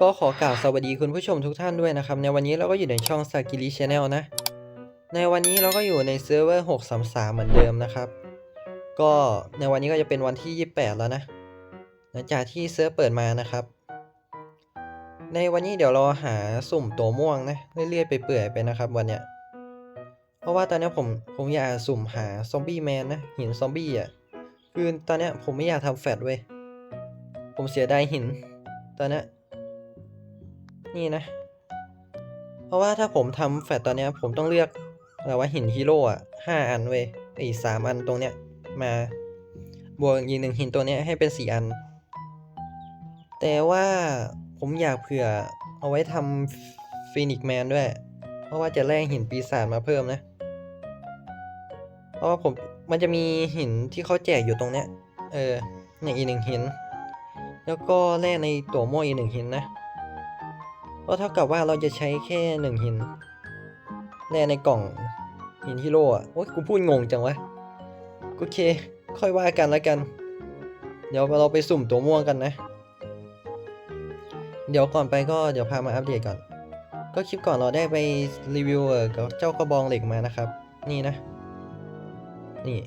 ก็ขอกล่าวสวัสดีคุณผู้ชมทุกท่านด้วยนะครับ ในวันนี้เราก็อยู่ในช่อง s a k i r i Channel นะ ในวันนี้เราก็อยู่ในเซิร์ฟเวอร์633 เหมือนเดิมนะครับ ก็ในวันนี้ก็จะเป็นวันที่ 28 แล้วนะ หลังจากที่เซิร์ฟเปิดมานะครับ ในวันนี้เดี๋ยวเราหาสุ่มตัวม่วงนะเรื่อยๆไปเปื่อยไปนะครับ วันเนี้ยเพราะว่าตอนนี้ผมผมอยากสุ่มหาซอมบี้แมนนะหินซอมบี้อะคือตอนนี้ผมไม่อยากทำแฟดเว้ยผมเสียดายหินตอนนี้ นี่นะ เพราะว่าถ้าผมทำแฟดตอนนี้ผมต้องเลือกอะไรว่าหินฮีโร่อะห้าอันเว้ยอ้สามอันตรงเนี้ยมาบวกอีกหนึ่งหินตัวเนี้ยให้เป็นสี่อัน แต่ว่าผมอยากเผื่อเอาไว้ทำฟีนิกแมนด้วย เพราะว่าจะแลกหินปีศาจมาเพิ่มนะ เพราะว่าผมมันจะมีหินที่เขาแจกอยู่ตรงเนี้ย เออเนี่ยอีกหนึ่งหิน แล้วก็แร่ในตัวม่อีกหนึ่งหินนะ ก็เท่ากับว่าเราจะใช้แค่หนึ่งหินแร่ในกล่องหินฮีโร่อะโอ๊ยกูพูดงงจังวะโอเค ค่อยว่ากันแล้วกัน เดี๋ยวเราไปสุ่มตัวม่วงกันนะ เดี๋ยวก่อนไปก็เดี๋ยวพามาอัปเดตก่อน ก็คลิปก่อนเราได้ไปรีวิวเอ่อกับเจ้ากระบองเหล็กมานะครับ นี่นะ นี่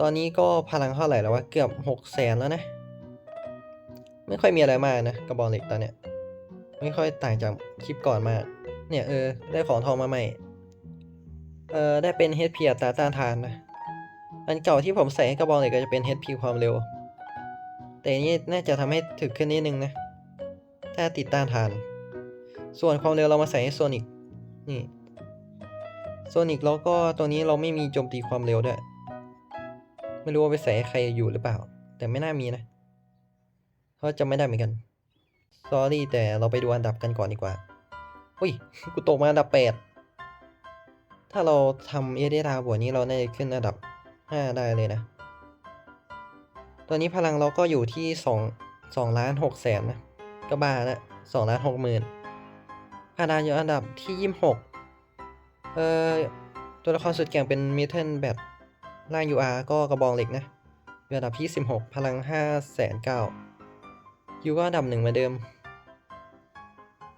ตอนนี้ก็พลังเท่าไหร่แล้ววะ เกือบหกแสนแล้วนะ ไม่ค่อยมีอะไรมากนะกระบองเหล็กตอนเนี้ยไม่ค่อยต่างจากคลิปก่อนมาก เนี่ยเออได้ของทองมาใหม่ เออได้เป็น HP อัตราต้านทานนะ อันเก่าที่ผมใส่ให้กระบองเหล็กก็จะเป็น HP ความเร็ว แต่อันนี้น่าจะทำให้ถึกขึ้นนิดนึงนะ ถ้าติดต้านทาน ส่วนความเร็วเรามาใส่ให้โซนิกนี่โซนิกแล้วก็ตัวนี้เราไม่มีโจมตีความเร็วด้วย ไม่รู้ว่าไปใส่ให้ใครอยู่หรือเปล่า แต่ไม่น่ามีนะ เพราะจำไม่ได้เหมือนกัน s อรี่แต่เราไปดูอันดับกันก่อนดีกว่าอุ้ย กูตกมาอันดับแปดถ้าเราทำเอเดตาบวกนี้เราได้ขึ้นอันดับห้าได้เลยนะ ตอนนี้พลังเราก็อยู่ที่สองสองล้านหกแสนนะ ก็บ้าละสองล้านหกหมื่นพาดานอยู่อันดับที่ยี่สิบหกเอ่อ ตัวละครสุดเก่งเป็นมิเทนแบทล่าง UR ก็กระบองเหล็กนะอยู่อันดับที่ 16 พลัง5แสนเก้า ยูก็ดับหนึ่งมือนเดิม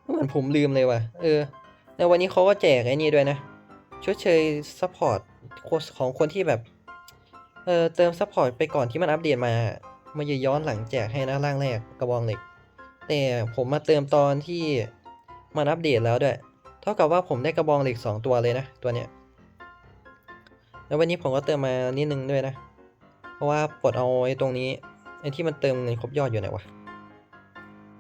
เหมือนผมลืมเลยว่ะ เออ ในวันนี้เขาก็แจกไอ้นี่ด้วยนะชดเชยซัพพอร์ตของคนที่แบบ เออเติมซัพพอร์ตไปก่อนที่มันอัปเดตมา มันจะย้อนหลังแจกให้นะร่างแรกกระบองเหล็ก แต่ผมมาเติมตอนที่มันอัปเดตแล้วด้วย เท่ากับว่าผมได้กระบองเหล็ก 2 ตัวเลยนะ ตัวเนี้ย แล้ววันนี้ผมก็เติมมานิดนึงด้วยนะ เพราะว่าปลดเอาไอ้ตรงนี้ไอ้ที่มันเติมเงินครบยอดอยู่ไหนวะ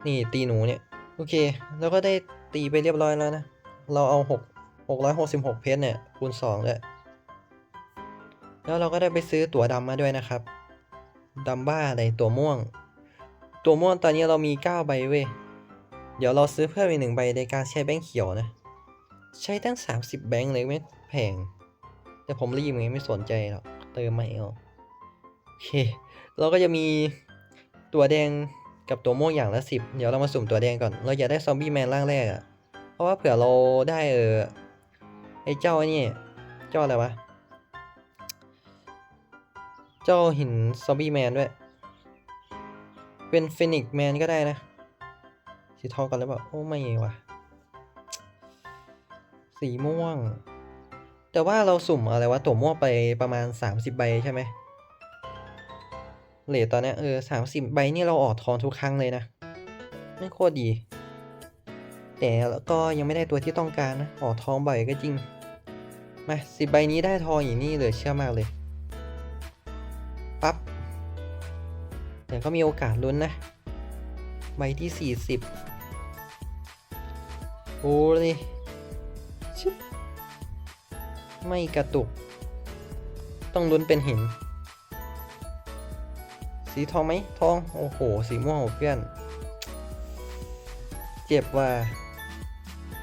นี่ตีหนูเนี่ย โอเค แล้วก็ได้ตีไปเรียบร้อยแล้วนะ เราเอาหกหกร้อยหกสิบหกเพชรเนี่ย คูณสองเลยแล้วเราก็ได้ไปซื้อตั๋วดำมาด้วยนะครับดำบ้าอะไรตั๋วม่วง ตั๋วม่วงตอนนี้เรามีเก้าใบเว้ย เดี๋ยวเราซื้อเพิ่มอีกหนึ่งใบในการใช้แบงค์เขียวนะ ใช้ตั้ง 30 แบงค์เลยไม่แพง แต่ผมรีบไงไม่สนใจหรอก เติมไม่เอาโอเค เราก็จะมีตัวแดง กับตัวม่วงอย่างละสิบเดี๋ยวเรามาสุ่มตัวแดงก่อน เราอยากได้ซอมบี้แมนร่างแรกอะ่ะ เพราะว่าเผื่อเราได้เออไอ้เจ้าไอ้นี่ เจ้าอะไรวะ เจ้าหินซอมบี้แมนด้วย เป็นฟินิกแมนก็ได้นะ สีทองกันหรือเปล่าโอ้ไม่ว่ะ สีม่วง แต่ว่าเราสุ่มอะไรวะ ตัวม่วงไปประมาณ 30 ใบใช่ไหม เลทตอนนี้เออสามสิบใบนี่เราออกทองทุกครั้งเลยนะ ไม่โคตรดี แต่แล้วก็ยังไม่ได้ตัวที่ต้องการนะ ออกทองบ่อยก็จริง มาสิบใบนี้ได้ทองอย่างนี้เลยเชื่อมากเลย ปั๊บ แต่ก็มีโอกาสลุ้นนะ ใบที่สี่สิบโอ้ยชึบไม่กระตุก ต้องลุ้นเป็นหิน สีทองไหมทอง โอ้โห สีม่วงเพื่อน เจ็บว่า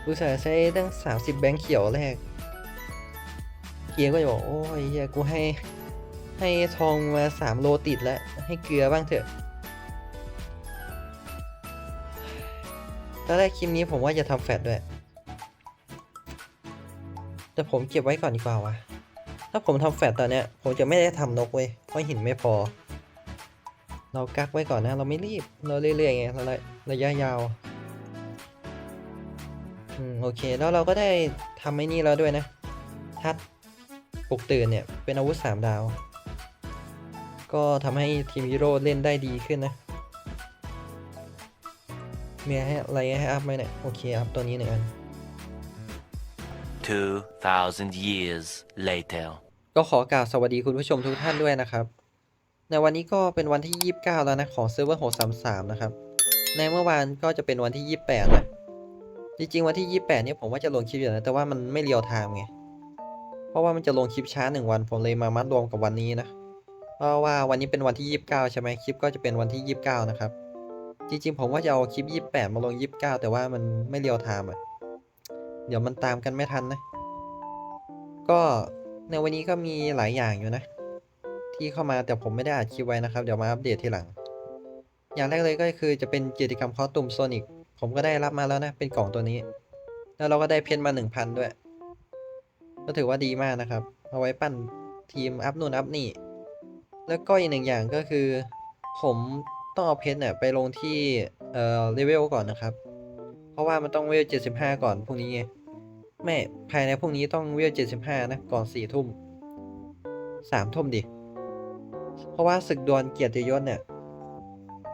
อุตส่าห์ใช้ตั้ง 30 แบงค์เขียวแรก เกียร์ก็จะบอก โอ้ยเฮียกูให้ ให้ทองมา 3 โลติดแล้ว ให้เกลือบ้างเถอะตอนแรกคลิปนี้ผมว่าจะทำแฟดด้วย แต่ผมเก็บไว้ก่อนดีกว่าวะถ้าผมทำแฟดตอนเนี้ย ผมจะไม่ได้ทำนกเว้ย เพราะหินไม่พอ เรากักไว้ก่อนนะ เราไม่รีบ เราเรื่อยๆไงเราระยะยาวอืมโอเค แล้วเราก็ได้ทำไอ้นี่แล้วด้วยนะ ทัดปลุกตื่นเนี่ย เป็นอาวุธสามดาว ก็ทำให้ทีมฮีโร่เล่นได้ดีขึ้นนะมีอะไรให้อัพไหมเนี่ย โอเค อัพตัวนี้หนึ่งอัน2,000 years later. ก็ขอกล่าวสวัสดีคุณผู้ชมทุกท่านด้วยนะครับ ในวันนี้ก็เป็นวันที่ 29 แล้วนะของเซิร์ฟเวอร์633 นะครับ ในเมื่อวานก็จะเป็นวันที่ 28 นะ จริงๆ วันที่ 28 เนี่ยผมว่าจะลงคลิปอยู่นะ แต่ว่ามันไม่เรียวไทม์ไง เพราะว่ามันจะลงคลิปช้าหนึ่งวัน ผมเลยมามัดรวมกับวันนี้นะ เพราะว่าวันนี้เป็นวันที่ 29 ใช่ไหมคลิปก็จะเป็นวันที่ 29 นะครับ จริงๆ ผมว่าจะเอาคลิป 28 มาลง 29 แต่ว่ามันไม่เรียวไทม์อะ เดี๋ยวมันตามกันไม่ทันนะ ก็ในวันนี้ก็มีหลายอย่างอยู่นะ ที่เข้ามาแต่ผมไม่ได้อัดคลิปไว้นะครับ เดี๋ยวมาอัปเดตทีหลัง อย่างแรกเลยก็คือจะเป็นกิจกรรมคอสตูมโซนิกผมก็ได้รับมาแล้วนะ เป็นกล่องตัวนี้ แล้วเราก็ได้เพชรมา1,000ด้วย ก็ถือว่าดีมากนะครับ เอาไว้ปั้นทีมอัพนู่นอัพนี่ แล้วก็อีกหนึ่งอย่างก็คือ ผมต้องเอาเพชรเนี่ยไปลงที่เอ่อเลเวลก่อนนะครับ เพราะว่ามันต้องเวล75 ก่อนพรุ่งนี้ไงไม่ภายในพรุ่งนี้ต้องเวล75นะก่อน4ทุ่ม3ทุ่มดิ เพราะว่าศึกดวลเกียรติยศเนี่ย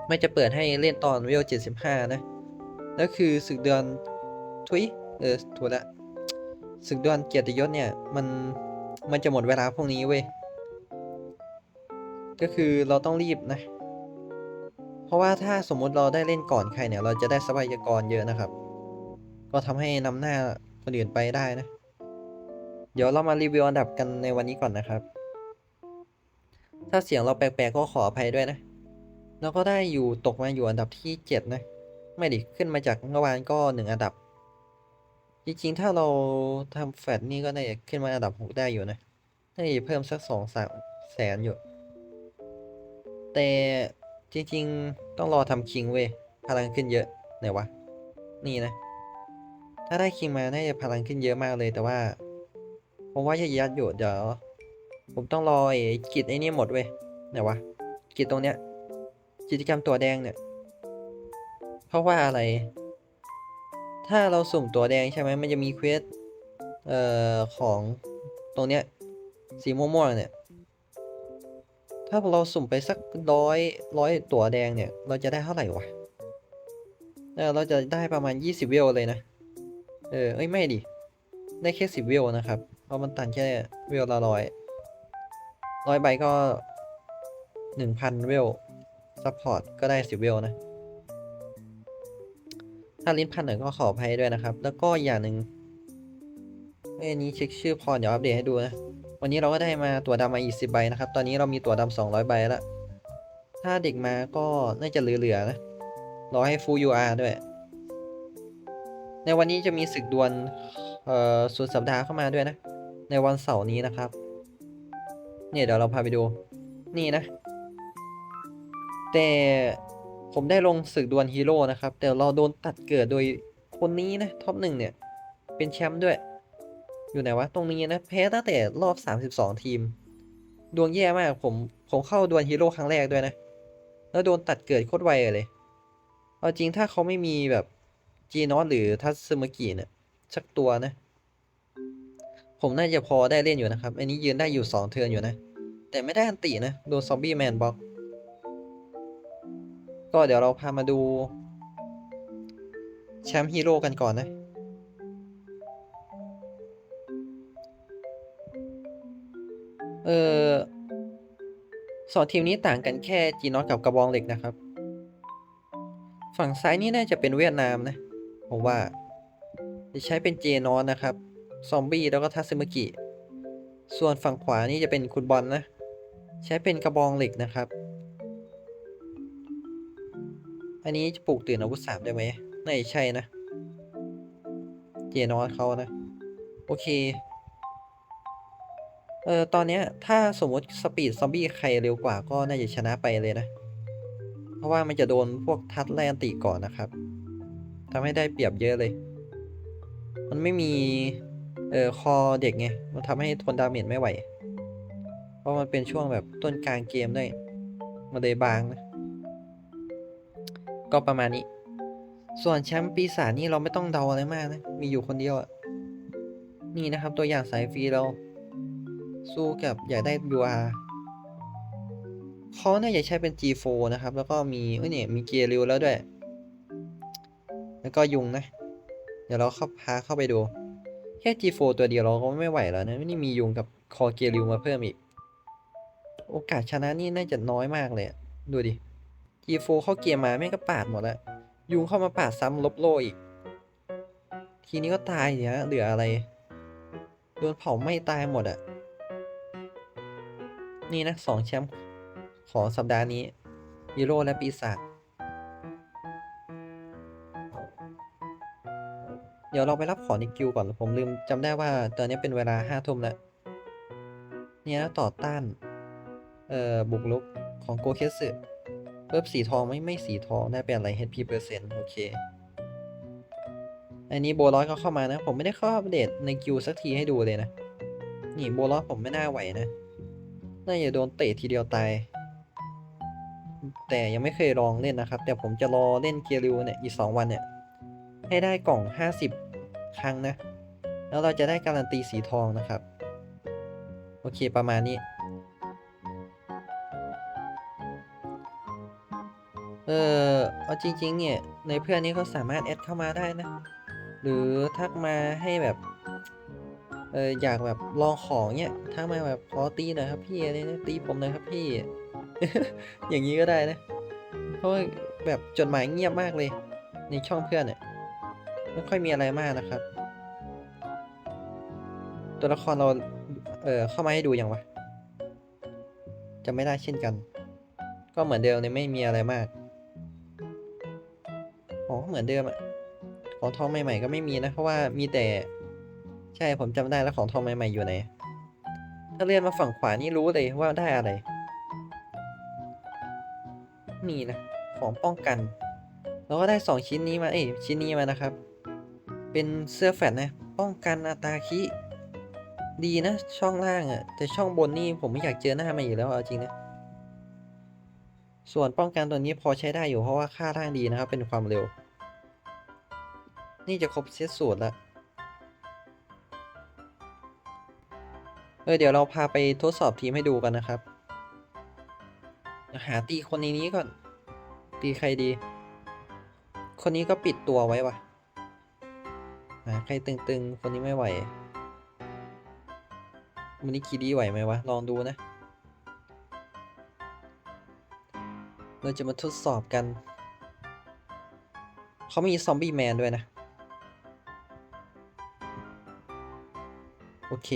ไม่จะเปิดให้เล่นตอนเวล75 นะแล้วคือศึกดวลทุยเออถูกละศึกดวลเกียรติยศเนี่ยมันมันจะหมดเวลาพรุ่งนี้เว้ยก็คือเราต้องรีบนะ เพราะว่าถ้าสมมุติเราได้เล่นก่อนใครเนี่ย เราจะได้ทรัพยากรเยอะนะครับ ก็ทำให้นำหน้าคนอื่นไปได้นะ เดี๋ยวเรามารีวิวอันดับกันในวันนี้ก่อนนะครับ ถ้าเสียงเราแปลกๆก็ขออภัยด้วยนะแล้วก็ได้อยู่ตกมาอยู่อันดับที่ 7 นะ ไม่ดิขึ้นมาจากเมื่อวานก็หนึ่งอันดับ จริงๆ ถ้าเราทำแฟลตนี่ก็ได้ขึ้นมาอันดับ 6 ได้อยู่นะได้เพิ่มสักสองสามแสนอยู่ แต่จริงๆ ต้องรอทำคิงเว้ยพลังขึ้นเยอะไหนวะ นี่นะ ถ้าได้คิงมาน่าจะพลังขึ้นเยอะมากเลยแต่ว่า ผมว่าจะยัดอยู่เดี๋ยว ผมต้องรอไอ้กิจไอ้นี่หมดเว้ยไหนวะกิจตรงเนี้ย กิจกรรมตัวแดงเนี่ย เพราะว่าอะไร ถ้าเราสุ่มตัวแดงใช่ไหมมันจะมีเควสเอ่อของตรงเนี้ยสีม่วงๆเนี่ย ถ้าเราสุ่มไปสักร้อยร้อยตัวแดงเนี่ย เราจะได้เท่าไหร่วะเออเราจะได้ประมาณ 20 เวลเลยนะ เออเอ้ย ไม่ดิ ได้แค่ 10 เวลนะครับ เพราะมันตันแค่เวลละร้อย ร้อยใบก็1,000เวลซัพพอร์ตก็ได้10เวลนะ ถ้าลิ้นพันหน่อยก็ขออภัยด้วยนะครับ แล้วก็อย่างหนึ่งเอ้นนี้เช็คชื่อพรเดี๋ยวอัปเดตให้ดูนะ วันนี้เราก็ได้มาตัวดำมาอีก10ใบนะครับ ตอนนี้เรามีตัวดำ200ใบแล้ว ถ้าเด็กมาก็น่าจะเหลือๆนะ รอให้ฟู UR ด้วย ในวันนี้จะมีศึกดวลเอ่อสุดสัปดาห์เข้ามาด้วยนะ ในวันเสาร์นี้นะครับ เนี่ยเดี๋ยวเราพาไปดู นี่นะ แต่ผมได้ลงศึกดวลฮีโร่นะครับ แต่เราโดนตัดเกิดโดยคนนี้นะท็อปหนึ่งเนี่ย เป็นแชมป์ด้วย อยู่ไหนวะ ตรงนี้นะ แพ้ตั้งแต่รอบ 32 ทีม ดวงแย่มากผมผมเข้าดวลฮีโร่ครั้งแรกด้วยนะ แล้วโดนตัดเกิดโคตรไวเลยเอาจริงถ้าเขาไม่มีแบบจีนอสหรือทัตสึมกิเนี่ยสักตัวนะ ผมน่าจะพอได้เล่นอยู่นะครับ อันนี้ยืนได้อยู่ 2 เทิร์นอยู่นะ แต่ไม่ได้อันตินะ โดนซอมบี้แมนบล็อก ก็เดี๋ยวเราพามาดู แชมป์ฮีโร่กันก่อนนะ เออสองทีมนี้ต่างกันแค่จีนอสกับกระบองเหล็กนะครับ ฝั่งซ้ายนี่น่าจะเป็นเวียดนามนะ ผมว่า จะใช้เป็นเจนอสนะครับ ซอมบี้แล้วก็ทัตสึมกิ ส่วนฝั่งขวานี่จะเป็นคุณบอลนะ ใช้เป็นกระบองเหล็กนะครับ อันนี้จะปลูกตื่นอาวุธสามได้ไหมน่าจะใช่นะ เจนอสเขานะ โอเค เออตอนนี้ถ้าสมมติสปีดซอมบี้ใครเร็วกว่าก็น่าจะชนะไปเลยนะ เพราะว่ามันจะโดนพวกทัดแลนติก่อนนะครับทำให้ได้เปรียบเยอะเลย มันไม่มี ออคอเด็กไงมันทำให้ทนดาเมจไม่ไหว เพราะมันเป็นช่วงแบบต้นกลางเกมด้วยมันเลยบางนะก็ประมาณนี้ ส่วนแชมป์ปีศาจนี่เราไม่ต้องเดาอะไรมากนะ มีอยู่คนเดียวอะนี่นะครับตัวอย่างสายฟรีเรา สู้กับอยากได้ UR เขาเนี่ยจะใช้เป็น G4 นะครับ แล้วก็มีเอ้ยเนี่ยมีเกียร์ริวแล้วด้วย แล้วก็ยุงนะ เดี๋ยวเราเข้าพาเข้าไปดู ค่ G4 ตัวเดียวเราก็ไม่ไหวแล้วนะนี่มียุงกับคอเกลียวมาเพิ่มอีก โอกาสชนะนี่น่าจะน้อยมากเลยดูดิ G4 เข้าเกียร์มาแม่งก็ปาดหมดแล้วยุงเข้ามาปาดซ้ำลบโลอีก ทีนี้ก็ตายเนี่ยเหลืออะไรโดนเผาไม่ตายหมดอะนี่นะสองแชมป์ของสัปดาห์นี้ฮีโร่และปีศาจ ดี๋ยวเราไปรับของในกิวก่อนผมลืมจำได้ว่าตอนนี้เป็นเวลาห้าทุ่มแล้วเนี่ยนะต่อต้าน เอ่อบุกรุกของโกเคสึเพิ่มสีทองไม่ไม่สีทองได้เป็นอะไร HP เปอร์เซ็นต์โอเค อันนี้โบลอสก็เข้ามานะ ผมไม่ได้เข้าอัปเดตในกิวสักทีให้ดูเลยนะ นี่โบลอสผมไม่น่าไหวนะ น่าจะโดนเตะทีเดียวตาย แต่ยังไม่เคยลองเล่นนะครับ แต่ผมจะรอเล่นเกียริวเนี่ยอีกสองวันเนี่ย ให้ได้กล่อง 50 ครั้งนะ แล้วเราจะได้การันตีสีทองนะครับ โอเคประมาณนี้ เออเอาจริง ๆ เนี่ย ในเพื่อนนี้เขาสามารถแอดเข้ามาได้นะ หรือทักมาให้แบบเอออยากแบบลองของเนี่ยทักมาแบบขอตีหน่อยครับพี่อะไรนะตีผมหน่อยครับพี่ อย่างนี้ก็ได้นะ เพราะแบบจดหมายเงียบมากเลย ในช่องเพื่อนเนี่ย ไม่ค่อยมีอะไรมากนะครับ ตัวละครเรา เออเข้ามาให้ดูยังวะจะไม่ได้เช่นกัน ก็เหมือนเดิมเนี่ยไม่มีอะไรมากองก็เหมือนเดิมอะของทองใหม่ๆก็ไม่มีนะเพราะว่ามีแต่ ใช่ผมจำได้แล้วของทองใหม่ๆอยู่ไหนถ้าเลื่อนมาฝั่งขวานี่รู้เลยว่าได้อะไร นี่นะ ของป้องกัน เราก็ได้สองชิ้นนี้มา เอ้ยชิ้นนี้มานะครับ เป็นเสื้อแฟตนะป้องกันอาตาคิ ดีนะ ช่องล่างอะ่ะ แต่ช่องบนนี่ผมไม่อยากเจอหน้ามาอยู่แล้วเอาจริงนะ ส่วนป้องกันตัวนี้พอใช้ได้อยู่เพราะว่าค่าร่างดีนะครับ เป็นความเร็ว นี่จะครบเซตสูตรล้วเออเดี๋ยวเราพาไปทดสอบทีมให้ดูกันนะครับ หาตีคนในนี้ก่อน ตีใครดี คนนี้ก็ปิดตัวไว้วะ หาใครตึงๆ คนนี้ไม่ไหวมันนี้คีดีไหวไหมวะ ลองดูนะ เราจะมาทดสอบกัน เขามีซอมบี้แมนด้วยนะ โอเค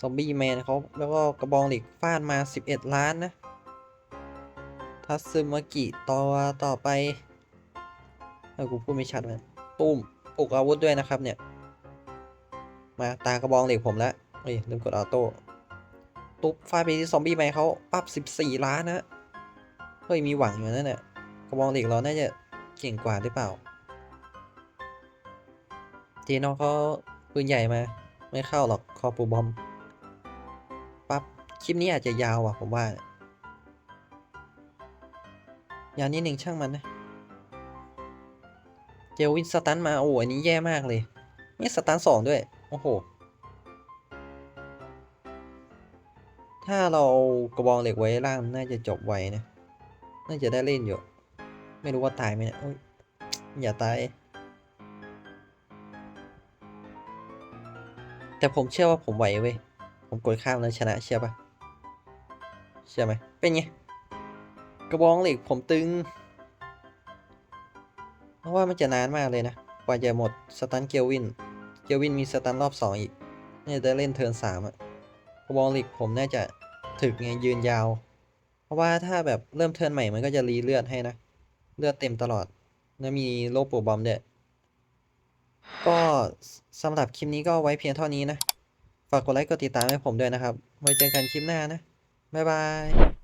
ซอมบี้แมนเขาแล้วก็กระบองเหล็กฟาดมา 11 ล้านนะ ทัตซึมากิต่อต่อไป เออกูพูดไม่ชัดเลยตุ้ม ปลุกอาวุธด้วยนะครับเนี่ย มาตากระบองเหล็กผมแล้วเอ้ยลืมกดออโต้ตุ๊บฟาดไปที่ซอมบี้แมเขาปรับ14ล้านนะเฮ้ยมีหวังอยู่นั่นเนี่ยกระบองเหล็กเราน่าจะเก่งกว่าหรือเปล่าเจนองเขาปืนใหญ่มา ไม่เข้าหรอกคอปูบอมปั๊บคลิปนี้อาจจะยาวว่ะผมว่า ยาวนิดหนึ่งช่างมันนะ เจลวินสตันมาโอ้อันนี้แย่มากเลยนี่สตันสองด้วย โอ้โห ถ้าเรากระบองเหล็กไว้ล่างน่าจะจบไวนะ น่าจะได้เล่นอยู่ ไม่รู้ว่าตายไหมนี่ยโอ้ยอย่าตาย แต่ผมเชื่อว่าผมไหวเว้ย ผมกดข้ามแล้วชนะเชื่อปะเชื่อไหมเป็นไง กระบองเหล็กผมตึง เพราะว่ามันจะนานมากเลยนะ กว่าจะหมดสตันเกลวิน เกลวินมีสตันรอบสองอีกน่าจะได้เล่นเทิร์นสามอะบองเหล็กผมน่าจะถึกไงยืนยาว เพราะว่าถ้าแบบเริ่มเทิร์นใหม่มันก็จะรีเลือดให้นะ เลือดเต็มตลอด แล้วมีโลโปบอมเด้วยก็สำหรับคลิปนี้ก็ไว้เพียงเท่านี้นะ ฝากกดไลค์กดติดตามให้ผมด้วยนะครับ ไว้เจอกันคลิปหน้านะ บ๊ายบาย